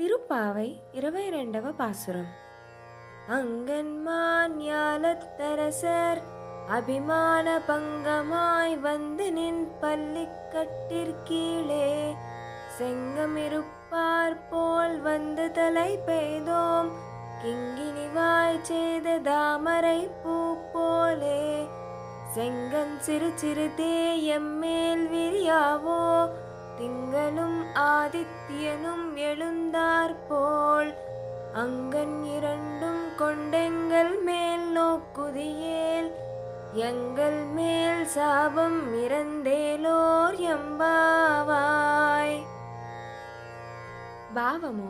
திருப்பாவை இருபை ரெண்டవ பாசுரம் அங்கன்மான் ஞாலத்தரசர் அபிமான பங்கமாய் வந்து நின் பள்ளி கட்டிற்கீழே செங்கமிருப்பார் போல் வந்து தலை பெய்தோம். கிங்கினிவாய் செய்த தாமரை பூ போலே. செங்கன் சிறு சிறு தேயம் மேல் விரியாவோ. திங்களும் ஆதித்யனும் எழுந்தாற்போல் அங்கன் இரண்டும் கொண்டெங்கள் மேல் நோக்குதியேல் எங்கள் மேல் சாபம் இறந்தேலோர் ఎంబావాయ్ భావము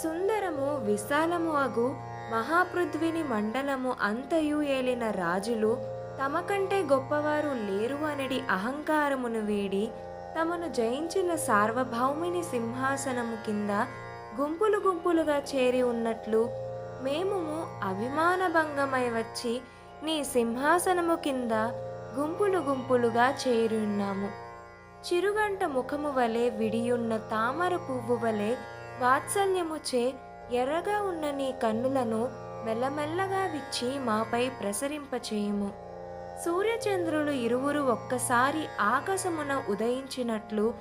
సుందరము విశాలము అగు మహాపృథ్విని మండలము అంతయు ఏలిన రాజులు తమ కంటే గొప్పవారు లేరు అనడి అహంకారమును వీడి తమను జయించిన సార్వభౌమిని సింహాసనము కింద గుంపులు గుంపులుగా చేరి ఉన్నట్లు మేము అభిమానభంగమై వచ్చి నీ సింహాసనము కింద గుంపులు గుంపులుగా చేరి ఉన్నాము. చిరుగంట ముఖము వలె విడియున్న తామర పువ్వు వలె వాత్సల్యముచే ఎర్రగా ఉన్న నీ కన్నులను మెల్లమెల్లగా విచ్చి మాపై ప్రసరింపచేయుము. సూర్యచంద్రులు ఇరువురు ఒక్కసారి ఆకాశమున ఉదయించినట్లు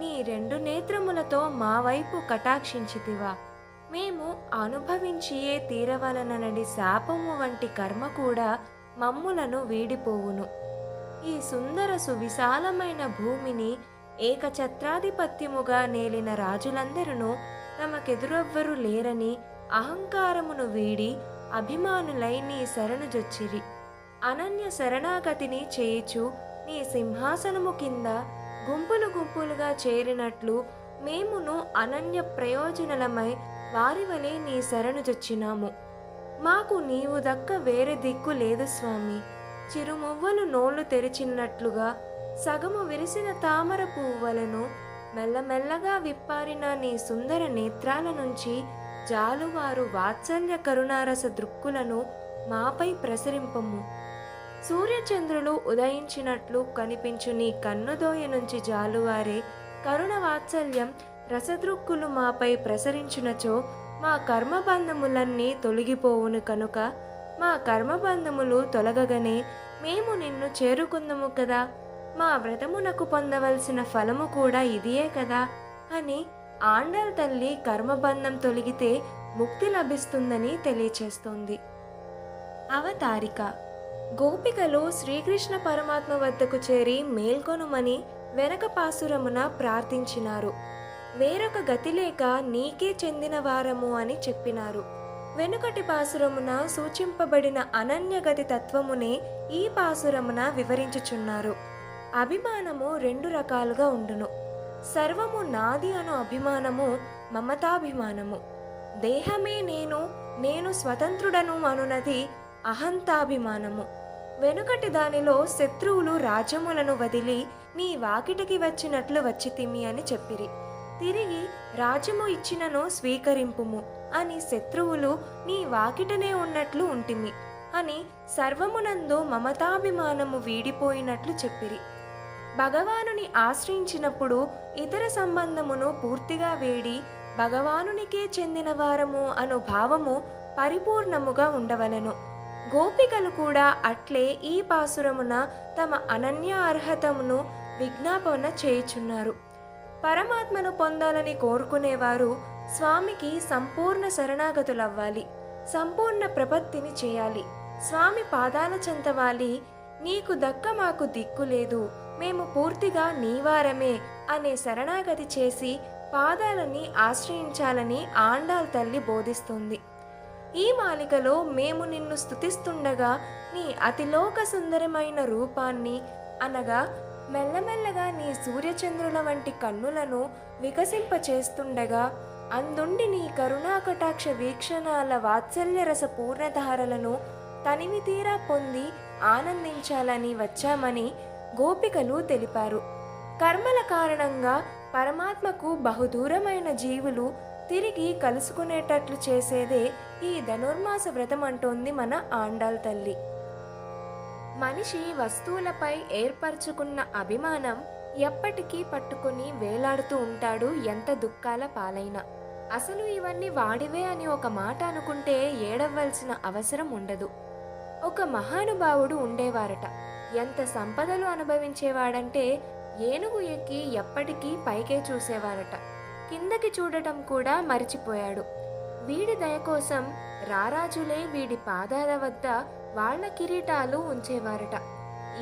నీ రెండు నేత్రములతో మా వైపు కటాక్షించితివా. మేము అనుభవించియే తీరవలననడి శాపము వంటి కర్మ కూడా మమ్ములను వీడిపోవును. ఈ సుందర సువిశాలమైన భూమిని ఏకఛత్రాధిపత్యముగా నేలిన రాజులందరూ తమకెదురొవ్వరు లేరని అహంకారమును వీడి అభిమానులై నీ శరణుజొచ్చిరి అనన్య శరణాగతిని చేయుచు నీ సింహాసనము కింద గుంపులు గుంపులుగా చేరినట్లు మేమును అనన్య ప్రయోజనలమై వారి వలె నీ శరణు శరణుజొచ్చినాము మాకు నీవు దక్క వేరే దిక్కు లేదు స్వామి. చిరుమువ్వలు నోళ్ళు తెరిచినట్లుగా సగము విరిసిన తామర పువ్వులను మెల్లమెల్లగా విప్పారిన నీ సుందర నేత్రాల నుంచి జాలువారు వాత్సల్య కరుణారస దృక్కులను మాపై ప్రసరింపము. సూర్యచంద్రులు ఉదయించినట్లు కనిపించు నీ కన్నుదోయ నుంచి జాలువారే. కరుణ వాత్సల్యం రసదృక్కులు మాపై ప్రసరించునచో. మా కర్మబంధములన్నీ తొలగిపోవును కనుక. మా కర్మబంధములు తొలగగనే. మేము నిన్ను చేరుకుందము కదా. మా వ్రతమునకు పొందవలసిన ఫలము కూడా ఇదియే కదా. అని ఆండల్ తల్లి కర్మబంధం తొలగితే ముక్తి లభిస్తుందని తెలియచేస్తోంది. అవతారిక గోపికలు శ్రీకృష్ణ పరమాత్మ వద్దకు చేరి మేల్కొనుమని వెనక పాసురమున ప్రార్థించినారు. వేరొక గతి లేక నీకే చెందిన వారము అని చెప్పినారు. వెనుకటి పాసురమున సూచింపబడిన అనన్యగతి తత్వమునే ఈ పాసురమున వివరించుచున్నారు. అభిమానము రెండు రకాలుగా ఉండును. సర్వము నాది అను అభిమానము మమతాభిమానము. దేహమే నేను నేను స్వతంత్రుడను అనునది అహంతాభిమానము. వెనుకటి దానిలో శత్రువులు రాజ్యములను వదిలి నీ వాకిటికి వచ్చినట్లు వచ్చితిమి అని చెప్పిరి. తిరిగి రాజ్యము ఇచ్చినను స్వీకరింపుము అని శత్రువులు నీ వాకిటనే ఉన్నట్లు ఉంటిమి అని సర్వమునందు మమతాభిమానము వీడిపోయినట్లు చెప్పిరి. భగవానుని ఆశ్రయించినప్పుడు ఇతర సంబంధమును పూర్తిగా వేడి భగవానునికే చెందిన వారము అను భావము పరిపూర్ణముగా ఉండవలెను. గోపికలు కూడా అట్లే ఈ పాసురమున తమ అనన్య అర్హతమును విజ్ఞాపన చేయుచున్నారు. పరమాత్మను పొందాలని కోరుకునేవారు స్వామికి సంపూర్ణ శరణాగతులవ్వాలి సంపూర్ణ ప్రపత్తిని చేయాలి. స్వామి పాదాల చెంతవాలి నీకు దక్క మాకు దిక్కు లేదు మేము పూర్తిగా నీవారమే అనే శరణాగతి చేసి పాదాలని ఆశ్రయించాలని ఆండాల్ తల్లి బోధిస్తుంది. ఈ మాలికలో మేము నిన్ను స్థుతిస్తుండగా నీ అతిలోక సుందరమైన రూపాన్ని అనగా మెల్లమెల్లగా నీ సూర్యచంద్రుల వంటి కన్నులను వికసింపచేస్తుండగా అందుండి నీ కరుణాకటాక్ష వీక్షణాల వాత్సల్యరస పూర్ణధారలను తనివి తీరా పొంది ఆనందించాలని వచ్చామని గోపికలు తెలిపారు. కర్మల కారణంగా పరమాత్మకు బహుదూరమైన జీవులు తిరిగి కలుసుకునేటట్లు చేసేదే ఈ ధనుర్మాస వ్రతం అంటోంది మన ఆండాల్ తల్లి. మనిషి వస్తువులపై ఏర్పరచుకున్న అభిమానం ఎప్పటికీ పట్టుకుని వేలాడుతూ ఉంటాడు ఎంత దుఃఖాల పాలైనా. అసలు ఇవన్నీ వాడివే అని ఒక మాట అనుకుంటే ఏడవలసిన అవసరం ఉండదు. ఒక మహానుభావుడు ఉండేవారట. ఎంత సంపదలు అనుభవించేవాడంటే ఏనుగు ఎక్కి ఎప్పటికీ పైకే చూసేవారట. కిందకి చూడటం కూడా మరిచిపోయాడు. వీడి దయ కోసం రారాజులే వీడి పాదాల వద్ద వాళ్ళ కిరీటాలు ఉంచేవారట.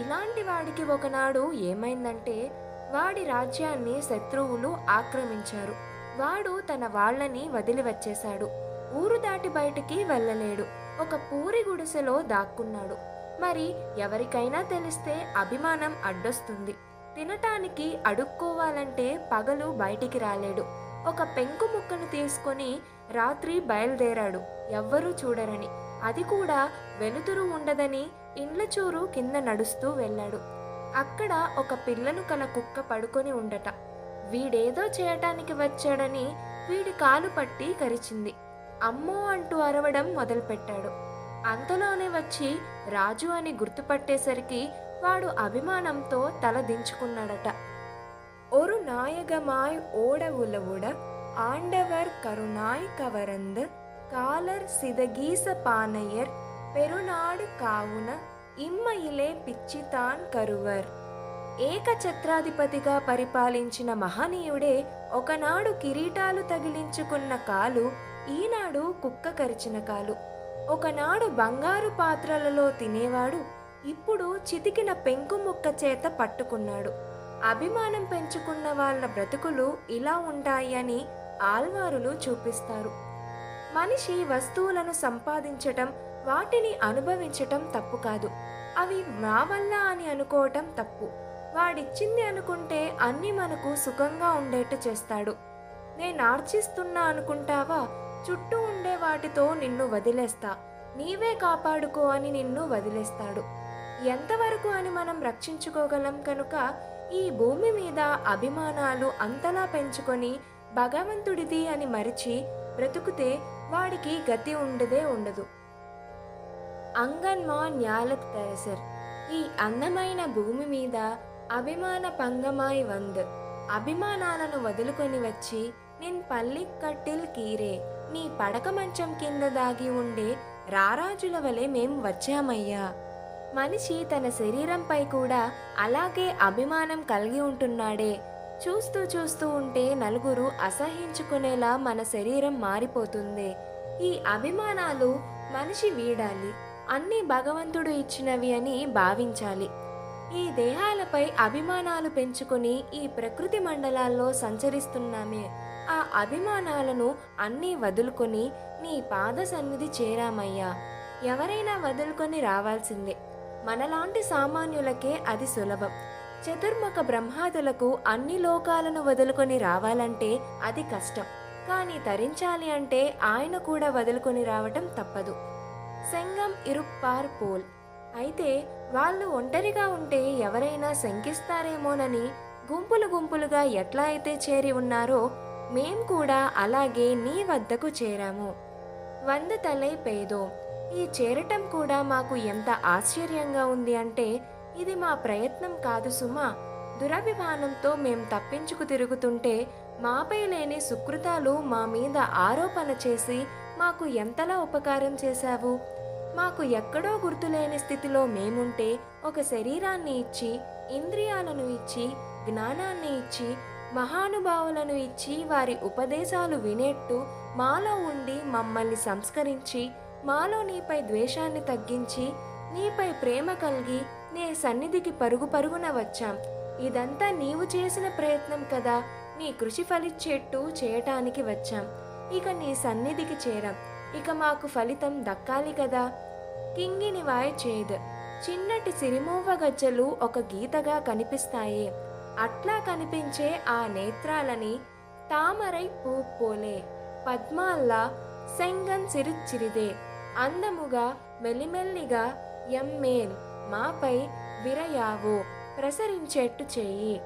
ఇలాంటి వాడికి ఒకనాడు ఏమైందంటే వాడి రాజ్యాన్ని శత్రువులు ఆక్రమించారు. వాడు తన వాళ్ళని వదిలి వచ్చేశాడు ఊరు దాటి బయటికి వెళ్ళలేడు. ఒక పూరి గుడిసెలో దాక్కున్నాడు. మరి ఎవరికైనా తెలిస్తే అభిమానం అడ్డొస్తుంది. తినటానికి అడుక్కోవాలంటే పగలు బయటికి రాలేడు. ఒక పెంకు ముక్కను తీసుకొని రాత్రి బయలుదేరాడు. ఎవ్వరూ చూడరని. అది కూడా వెలుతురు ఉండదని ఇండ్ల చూరు కింద నడుస్తూ వెళ్ళాడు. అక్కడ ఒక పిల్లను కల కుక్క పడుకొని ఉండట. వీడేదో చేయటానికి వచ్చాడని వీడి కాలు పట్టి కరిచింది. అమ్మో అంటూ అరవడం మొదలుపెట్టాడు. అంతలోనే వచ్చి రాజు అని గుర్తుపట్టేసరికి వాడు అభిమానంతో తలదించుకున్నాడట ఒరు నాయగమాయ్ ఓడ ఉలవుడ ఆండవర్ కరుణాయ్ కవరంద కాలర్ సిదగీస పానయ్యర్ పెరునాడు కావున ఇమ్మయిలే పిచ్చితాన్ కరువర్. ఏకఛత్రాధిపతిగా పరిపాలించిన మహనీయుడే ఒకనాడు కిరీటాలు తగిలించుకున్న కాలు ఈనాడు కుక్క కరిచిన కాలు. ఒకనాడు బంగారు పాత్రలలో తినేవాడు ఇప్పుడు చితికిన పెంకు ముక్క చేత పట్టుకున్నాడు. అభిమానం పెంచుకున్న వాళ్ళ బ్రతుకులు ఇలా ఉంటాయి అని ఆల్వారులు చూపిస్తారు. మనిషి వస్తువులను సంపాదించటం వాటిని అనుభవించటం తప్పు కాదు. అవి నా వల్ల అని అనుకోవటం తప్పు. వాడిచ్చింది అనుకుంటే అన్ని మనకు సుఖంగా ఉండేట్టు చేస్తాడు. నేను ఆర్చిస్తున్నా అనుకుంటావా? చుట్టూ ఉండే వాటితో నిన్ను వదిలేస్తా. నీవే కాపాడుకో అని నిన్ను వదిలేస్తాడు. ఎంతవరకు అని మనం రక్షించుకోగలం కనుక ఈ భూమి మీద అభిమానాలు అంతలా పెంచుకొని భగవంతుడిది అని మరిచి బ్రతుకుతే వాడికి గతి ఉండదే ఉండదు. అంగన్మా న్యాలత్ తెరసర్. ఈ అందమైన భూమి మీద అభిమాన పంగమాయ్ వంద్. అభిమానాలను వదులుకొని వచ్చి నిన్ పల్లి కట్టిల్ కీరే. నీ పడక మంచం కింద దాగి ఉండే రారాజుల వలె మేం వచ్చామయ్యా. మనిషి తన శరీరంపై కూడా అలాగే అభిమానం కలిగి ఉంటున్నాడే. చూస్తూ చూస్తూ ఉంటే నలుగురు అసహించుకునేలా మన శరీరం మారిపోతుంది. ఈ అభిమానాలు మనిషి వీడాలి అన్నీ భగవంతుడు ఇచ్చినవి అని భావించాలి. ఈ దేహాలపై అభిమానాలు పెంచుకొని ఈ ప్రకృతి మండలాల్లో సంచరిస్తున్నామే. ఆ అభిమానాలను అన్నీ వదులుకొని నీ పాద సన్నిధి చేరామయ్యా. ఎవరైనా వదులుకొని రావాల్సిందే. మనలాంటి సామాన్యులకే అది సులభం. చతుర్ముఖ బ్రహ్మాదులకు అన్ని లోకాలను వదులుకొని రావాలంటే అది కష్టం. కానీ తరించాలి అంటే ఆయన కూడా వదులుకొని రావటం తప్పదు. సెంగం ఇరుప్పార్ పోల్. అయితే వాళ్ళు ఒంటరిగా ఉంటే ఎవరైనా శంకిస్తారేమోనని గుంపులు గుంపులుగా ఎట్లా అయితే చేరి ఉన్నారో మేం కూడా అలాగే నీ వద్దకు చేరాము. వంద తలై పేదో. ఈ చేరటం కూడా మాకు ఎంత ఆశ్చర్యంగా ఉంది అంటే ఇది మా ప్రయత్నం కాదు సుమా. దురభిమానంతో మేం తప్పించుకు తిరుగుతుంటే మాపై లేని సుకృతాలు మా మీద ఆరోపణ చేసి మాకు ఎంతలా ఉపకారం చేశావు? మాకు ఎక్కడో గుర్తులేని స్థితిలో మేముంటే ఒక శరీరాన్ని ఇచ్చి ఇంద్రియాలను ఇచ్చి జ్ఞానాన్ని ఇచ్చి మహానుభావులను ఇచ్చి వారి ఉపదేశాలు వినేట్టు మాలో ఉండి మమ్మల్ని సంస్కరించి మాలో నీపై ద్వేషాన్ని తగ్గించి నీపై ప్రేమ కలిగి నీ సన్నిధికి పరుగు పరుగున వచ్చాం. ఇదంతా నీవు చేసిన ప్రయత్నం కదా. నీ కృషి ఫలిచ్చేట్టు చేయటానికి వచ్చాం. ఇక నీ సన్నిధికి చేరాం. ఇక మాకు ఫలితం దక్కాలి కదా. కింగిని వాయ్ చేద్. చిన్నటి సిరిమూవ గజ్జలు ఒక గీతగా కనిపిస్తాయే. అట్లా కనిపించే ఆ నేత్రాలని తామరై పూ పోలే పద్మాల్లా సెంగన్ సిరిచిరిదే. అందముగా మెల్లిమెల్లిగా ఎమ్మేల్ మాపై విరయావు ప్రసరించేట్టు చేయి.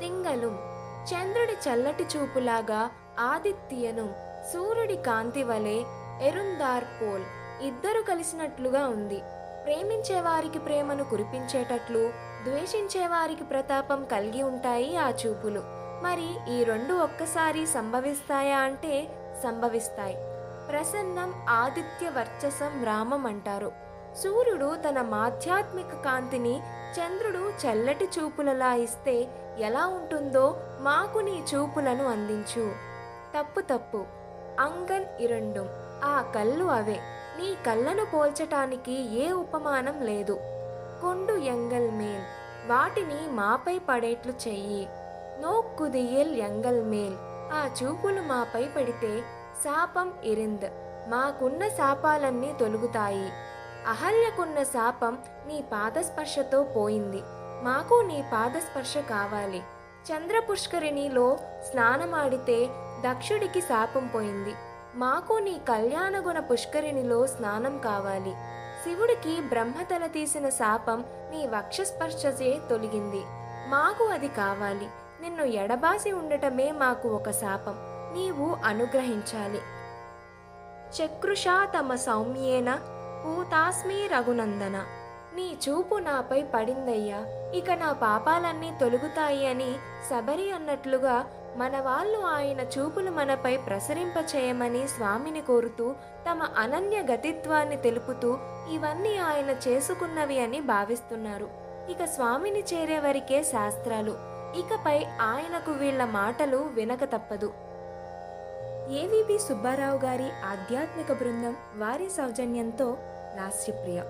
తింగలు చంద్రుడి చల్లటి చూపులాగా ఆదిత్యను సూర్యుడి కాంతి వలె ఎరుందార్పోల్ ఇద్దరు కలిసినట్లుగా ఉంది. ప్రేమించేవారికి ప్రేమను కురిపించేటట్లు ద్వేషించేవారికి ప్రతాపం కలిగి ఉంటాయి ఆ చూపులు. మరి ఈ రెండు ఒక్కసారి సంభవిస్తాయా అంటే సంభవిస్తాయి. ప్రసన్నం ఆదిత్య వర్చసం రామం అంటారు. సూర్యుడు తన మాధ్యాత్మిక కాంతిని చంద్రుడు చల్లటి చూపులలా ఇస్తే ఎలా ఉంటుందో మాకు నీ చూపులను అందించు. తప్పు తప్పు. అంగన్ ఇరండు. ఆ కళ్ళు అవే. నీ కళ్ళను పోల్చటానికి ఏ ఉపమానం లేదు. కొండు ఎంగల్ మేల్. వాటిని మాపై పడేట్లు చెయ్యి. నోక్కుదియల్ ఎంగల్ మేల్. ఆ చూపులు మాపై పడితే శాపం ఇరింద్. మాకున్న శాపాలన్నీ తొలుగుతాయి. అహల్యకున్న శాపం నీ పాదస్పర్శతో పోయింది. మాకు నీ పాదస్పర్శ కావాలి. చంద్ర పుష్కరిణిలో స్నానమాడితే దక్షుడికి శాపం పోయింది. మాకు నీ కళ్యాణగుణ పుష్కరిణిలో స్నానం కావాలి. శివుడికి బ్రహ్మతల తీసిన శాపం నీ వక్షస్పర్శచే తొలగింది. మాకు అది కావాలి. నిన్ను ఎడబాసి ఉండటమే మాకు ఒక శాపం. నీవు అనుగ్రహించాలి. చక్రుషా తమ సౌమ్యేన పూతాస్మి రఘునందన. నీ చూపు నాపై పడిందయ్యా. ఇక నా పాపాలన్నీ తొలుగుతాయి అని శబరి అన్నట్లుగా మన వాళ్ళు ఆయన చూపులు మనపై ప్రసరింపచేయమని స్వామిని కోరుతూ తమ అనన్య గతిత్వాన్ని తెలుపుతూ ఇవన్నీ ఆయన చేసుకున్నవి అని భావిస్తున్నారు. ఇక స్వామిని చేరే వరకే శాస్త్రాలు. ఇకపై ఆయనకు వీళ్ళ మాటలు వినక తప్పదు. ఏవిబి సుబ్బారావు గారి ఆధ్యాత్మిక బృందం వారి సౌజన్యంతో లాస్యప్రియ